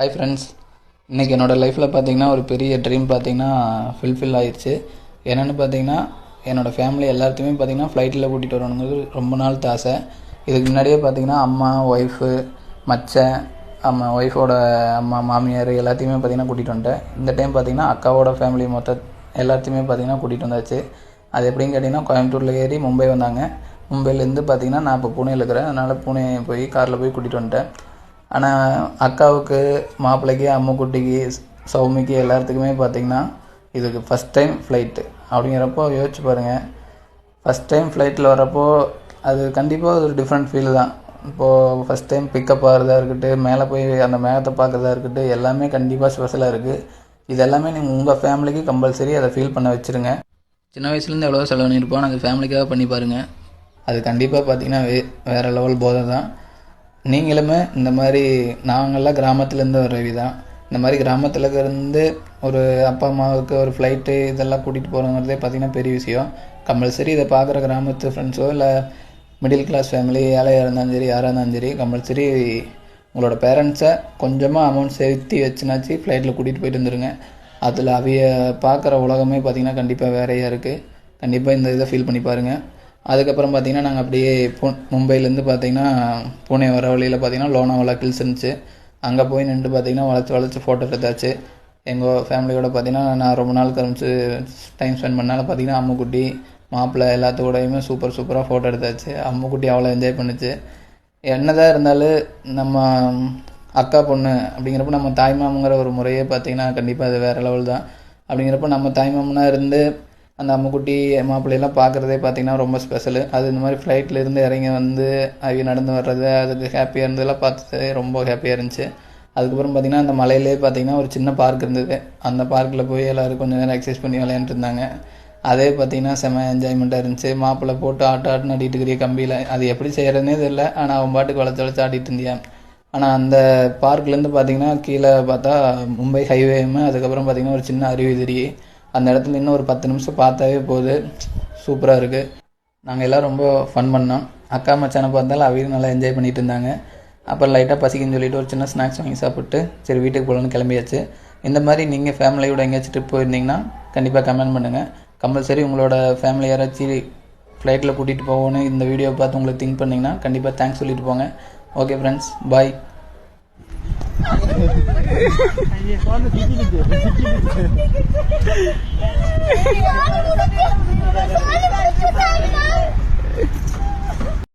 Hi friends இன்றைக்கி என்னோடய லைஃப்பில் பார்த்தீங்கன்னா ஒரு பெரிய ட்ரீம் பார்த்தீங்கன்னா ஃபுல்ஃபில் ஆயிடுச்சு என்னென்னு பார்த்தீங்கன்னா என்னோடய ஃபேமிலி எல்லாத்தையுமே பார்த்தீங்கன்னா ஃப்ளைட்டில் கூட்டிகிட்டு வரணுங்கிறது ரொம்ப நாள் ஆசை. இதுக்கு முன்னாடியே பார்த்தீங்கன்னா அம்மா ஒய்ஃபு மச்சன் அம்மா ஒய்ஃபோட அம்மா மாமியார் எல்லாத்தையுமே பார்த்தீங்கன்னா கூட்டிகிட்டு வந்துட்டேன். இந்த டைம் பார்த்தீங்கன்னா அக்காவோட ஃபேமிலி மொத்த எல்லாத்தையுமே பார்த்தீங்கன்னா கூட்டிகிட்டு வந்தாச்சு. அது எப்படின்னு கேட்டிங்கன்னா கோயம்புத்தூரில் ஏறி மும்பை வந்தாங்க. மும்பையிலேருந்து பார்த்தீங்கன்னா நான் இப்போ புனேயில் இருக்கிறேன். அதனால் பூனே போய் காரில் போய் கூட்டிகிட்டு வந்துட்டேன். ஆனால் அக்காவுக்கு மாப்பிள்ளைக்கு அம்முக்குட்டிக்கு சௌமிக்கு எல்லாத்துக்குமே பார்த்தீங்கன்னா இதுக்கு ஃபஸ்ட் டைம் ஃப்ளைட்டு அப்படிங்கிறப்போ யோசிச்சு பாருங்கள் ஃபஸ்ட் டைம் ஃப்ளைட்டில் வரப்போ அது கண்டிப்பாக ஒரு டிஃப்ரெண்ட் ஃபீல் தான். இப்போது ஃபஸ்ட் டைம் பிக்கப் ஆகிறதா இருக்கட்டும் மேலே போய் அந்த மேகத்தை பார்க்குறதா இருக்கட்டும் எல்லாமே கண்டிப்பாக ஸ்பெஷலாக இருக்குது இது எல்லாமே நீங்கள் உங்கள் ஃபேமிலிக்கு கம்பல்சரி அதை ஃபீல் பண்ண வச்சுருங்க. சின்ன வயசுலேருந்து எவ்வளோ செலவு பண்ணியிருப்போம். அந்த ஃபேமிலிக்காக பண்ணி பாருங்கள் அது கண்டிப்பாக பார்த்தீங்கன்னா வே வேறு லெவல் போதை தான். நீங்களுமே இந்த மாதிரி நாங்கள்லாம் கிராமத்துலேருந்து வரவி தான் இந்த மாதிரி கிராமத்தில் இருந்து ஒரு அப்பா அம்மாவுக்கு ஒரு ஃப்ளைட்டு இதெல்லாம் கூட்டிகிட்டு போகிறோங்கிறதே பார்த்தீங்கன்னா பெரிய விஷயம். கம்பல்சரி இதை பார்க்குற கிராமத்து ஃப்ரெண்ட்ஸோ இல்லை மிடில் கிளாஸ் ஃபேமிலி ஏழையாக இருந்தாலும் சரி யாராக இருந்தாலும் சரி கம்பல்சரி உங்களோட பேரண்ட்ஸை கொஞ்சமாக அமௌண்ட் சேர்த்து வச்சுனாச்சு ஃப்ளைட்டில் கூட்டிகிட்டு போயிட்டு வந்துடுங்க அதில் அவைய பார்க்குற உலகமே பார்த்திங்கன்னா கண்டிப்பாக வேறையாக இருக்குது கண்டிப்பாக இந்த இதை ஃபீல் பண்ணி பாருங்கள் அதுக்கப்புறம் பார்த்திங்கன்னா நாங்கள் அப்படியே பூ மும்பைலேருந்து பார்த்திங்கன்னா பூனே வர வழியில் பார்த்திங்கன்னா லோனாவலா கில்ஸ் இருந்துச்சு. அங்கே போய் நின்று பார்த்திங்கன்னா வளைச்சி வளைச்சி ஃபோட்டோ எடுத்தாச்சு. எங்கள் ஃபேமிலியோட பார்த்திங்கன்னா நான் ரொம்ப நாள் கழிச்சு டைம் ஸ்பெண்ட் பண்ணாலும் பார்த்திங்கன்னா அம்முக்குட்டி மாப்பிள்ளை எல்லாத்துக்கூடையுமே சூப்பர் சூப்பராக ஃபோட்டோ எடுத்தாச்சு. அம்முக்குட்டி அவ்வளோ என்ஜாய் பண்ணுச்சு. என்னதான் இருந்தாலும் நம்ம அக்கா பொண்ணு அப்படிங்கிறப்ப நம்ம தாய்மாமங்கிற ஒரு முறையே பார்த்திங்கன்னா கண்டிப்பாக அது வேறு லெவல் தான். அப்படிங்கிறப்ப நம்ம தாய்மாமனாக இருந்து அந்த அம்முக்குட்டி மாப்பிள்ளையெல்லாம் பார்க்குறதே பார்த்திங்கன்னா ரொம்ப ஸ்பெஷலு அது இந்த மாதிரி ஃப்ளைட்லேருந்து இறங்கி வந்து அவங்க நடந்து வர்றது அதுக்கு ஹாப்பியாக இருந்ததெல்லாம் பார்த்ததே ரொம்ப ஹாப்பியாக இருந்துச்சு. அதுக்கப்புறம் பார்த்திங்கன்னா அந்த மலையிலே பார்த்திங்கன்னா ஒரு சின்ன பார்க் இருந்தது. அந்த பார்க்கில் போய் எல்லோரும் கொஞ்சம் நேரம் எக்ஸசைஸ் பண்ணி விளையாண்டுருந்தாங்க இருந்தாங்க. அதே பார்த்திங்கன்னா செம்ம என்ஜாய்மெண்ட்டாக இருந்துச்சு. மாப்பிள்ளை போட்டு ஆட்ட ஆட்டு நடிட்டு இருக்கிற கம்பியில். அது எப்படி செய்கிறதுனே தெரியல. ஆனால் அவன் பாட்டுக்கு வளர்த்து வளர்த்து ஆடிட்டு இருந்தியான் ஆனால் அந்த பார்க்லேருந்து பார்த்திங்கன்னா கீழே பார்த்தா மும்பை ஹைவேயுமே அதுக்கப்புறம் பார்த்திங்கன்னா ஒரு சின்ன அருவி தெரியும் அந்த இடத்துல இன்னும் ஒரு பத்து நிமிஷம் பார்த்தாவே போகுது சூப்பராக இருக்குது நாங்கள் எல்லாம் ரொம்ப ஃபன் பண்ணோம். அக்கா மச்சானை பார்த்தாலும் அவரும் நல்லா என்ஜாய் பண்ணிட்டு இருந்தாங்க. அப்புறம் லைட்டாக பசிக்குன்னு சொல்லிட்டு ஒரு சின்ன ஸ்நாக்ஸ் வாங்கி சாப்பிட்டு சரி வீட்டுக்கு போகலான்னு கிளம்பியாச்சு. இந்த மாதிரி நீங்கள் ஃபேமிலியோட எங்கேயாச்சும் ட்ரிப் போயிருந்தீங்கன்னா கண்டிப்பாக கமெண்ட் பண்ணுங்கள் கம்பல்சரி உங்களோட ஃபேமிலி யாராச்சும் ஃப்ளைட்டில் கூட்டிகிட்டு போகணும்னு இந்த வீடியோ பார்த்து உங்களுக்கு திங்க் பண்ணிங்கன்னா கண்டிப்பாக தேங்க்ஸ் சொல்லிட்டு போங்க. Okay friends bye Şu anda dikildi. Dikildi.